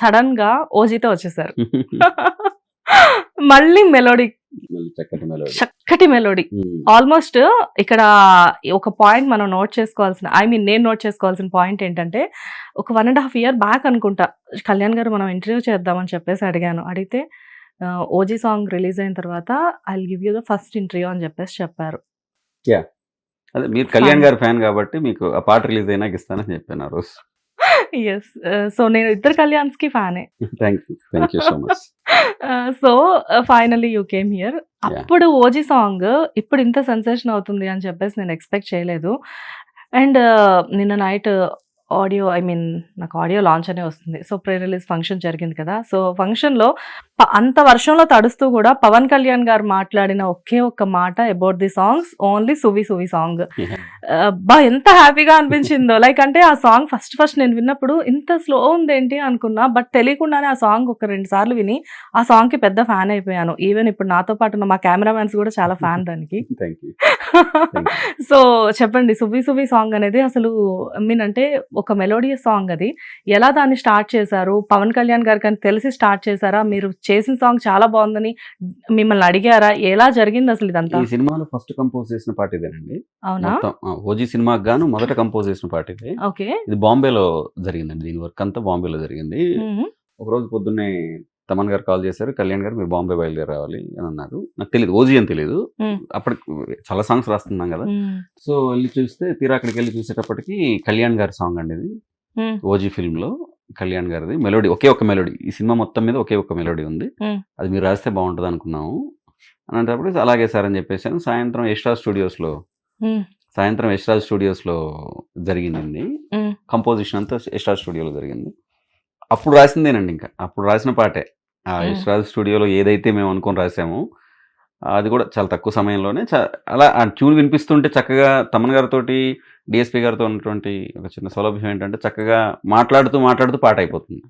సడన్గా ఓజీతో వచ్చేసారు. మళ్ళీ మెలోడీ. మళ్ళీ చక్కటి మెలోడీ. చక్కటి మెలోడీ. ఆల్మోస్ట్ ఇక్కడ ఒక పాయింట్ మనం నోట్ చేసుకోవాల్సిన ఐ మీన్ నేను నోట్ చేసుకోవాల్సిన పాయింట్ ఏంటంటే ఒక one and half year back అనుకుంటా కళ్యాణ్ గారు మనం ఇంటర్వ్యూ చేద్దామని చెప్పేసి అడిగాను. అడిగితే ఓజీ సాంగ్ రిలీజ్ అయిన తర్వాత I give you the first interview అని చెప్పేసి చెప్పారు. అదే మీరు కళ్యాణ్ గారి ఫ్యాన్ కాబట్టి మీకు ఆ పాట రిలీజ్ అయినాక ఇస్తానని చెప్పాను ఆ రోజు. ఎస్ సో నేను ఇద్దరు కళ్యాణ్స్కి ఫ్యానే so finally you came here అప్పుడు ఓజీ సాంగ్ ఇప్పుడు ఇంత సెన్సేషన్ అవుతుంది అని చెప్పేసి నేను ఎక్స్పెక్ట్ చేయలేదు. అండ్ నిన్న నైట్ ఆడియో ఐ మీన్ నాకు ఆడియో లాంచ్ అనే వస్తుంది. సో ప్రీ రిలీజ్ ఫంక్షన్ జరిగింది కదా. సో ఫంక్షన్లో అంత వర్షంలో తడుస్తూ కూడా పవన్ కళ్యాణ్ గారు మాట్లాడిన ఒకే ఒక్క మాట అబౌట్ ది సాంగ్స్ ఓన్లీ సువి సువి సాంగ్ బా ఎంత హ్యాపీగా అనిపించిందో. లైక్ అంటే ఆ సాంగ్ ఫస్ట్ ఫస్ట్ నేను విన్నప్పుడు ఇంత స్లో ఉందేంటి అనుకున్నా బట్ తెలియకుండానే ఆ సాంగ్ ఒక రెండు సార్లు విని ఆ సాంగ్కి పెద్ద ఫ్యాన్ అయిపోయాను. ఈవెన్ ఇప్పుడు నాతో పాటు ఉన్న మా కెమెరామెన్స్ కూడా చాలా ఫ్యాన్ దానికి. సో చెప్పండి సువి సువి సాంగ్ అనేది అసలు మీన్ అంటే ఒక మెలోడియస్ సాంగ్ అది. ఎలా దాన్ని స్టార్ట్ చేశారు? పవన్ కళ్యాణ్ గారికి అని తెలిసి స్టార్ట్ చేశారా? మీరు చేసిన సాంగ్ చాలా బాగుందని మిమ్మల్ని అడిగారా? ఎలా జరిగింది అసలు ఇదంతా? ఈ సినిమాలో ఫస్ట్ కంపోజ్ చేసిన పాట ఇదేనండి. అవునా? ఓజీ సినిమాకి గాను మొదట కంపోజ్ చేసిన పాట ఇది. ఓకే. ఇది బాంబేలో జరిగిందండి. దీని వర్క్ అంతా బాంబేలో జరిగింది. ఒక రోజు పొద్దున్నే తమన్ గారు కాల్ చేశారు కళ్యాణ్ గారు మీరు బాంబే బయలుదేరి రావాలి అని అన్నారు. నాకు తెలియదు ఓజీ అని తెలియదు. అప్పటికి చాలా సాంగ్స్ రాస్తున్నాం కదా. సో వెళ్ళి చూస్తే తీరా అక్కడికి వెళ్ళి చూసేటప్పటికి కళ్యాణ్ గారి సాంగ్ అండి ఇది. ఓజీ ఫిల్మ్లో కళ్యాణ్ గారిది. మెలోడీ ఒకే ఒక మెలోడీ ఈ సినిమా మొత్తం మీద ఒకే ఒక మెలోడీ ఉంది. Hmm. అది మీరు రాస్తే బాగుంటుంది అనుకున్నాము. అనేటప్పుడు అలాగే సార్ అని చెప్పేసాను సాయంత్రం ఎస్ట్రా స్టూడియోస్లో సాయంత్రం యశ్రాజ్ స్టూడియోస్లో జరిగింది Mm. కంపోజిషన్ అంతా యశ్రాజ్ స్టూడియోలో జరిగింది. అప్పుడు రాసిందేనండి ఇంకా. అప్పుడు రాసిన పాటే. ఆ. యశ్రాజ్ స్టూడియోలో ఏదైతే మేము అనుకొని రాసామో అది కూడా చాలా తక్కువ సమయంలోనే చ- అలా ఆ ట్యూన్ వినిపిస్తుంటే చక్కగా తమన్ గారితో డిఎస్పి గారితో ఉన్నటువంటి ఒక చిన్న సౌలభ్యం ఏంటంటే చక్కగా మాట్లాడుతూ మాట్లాడుతూ పాట అయిపోతుంది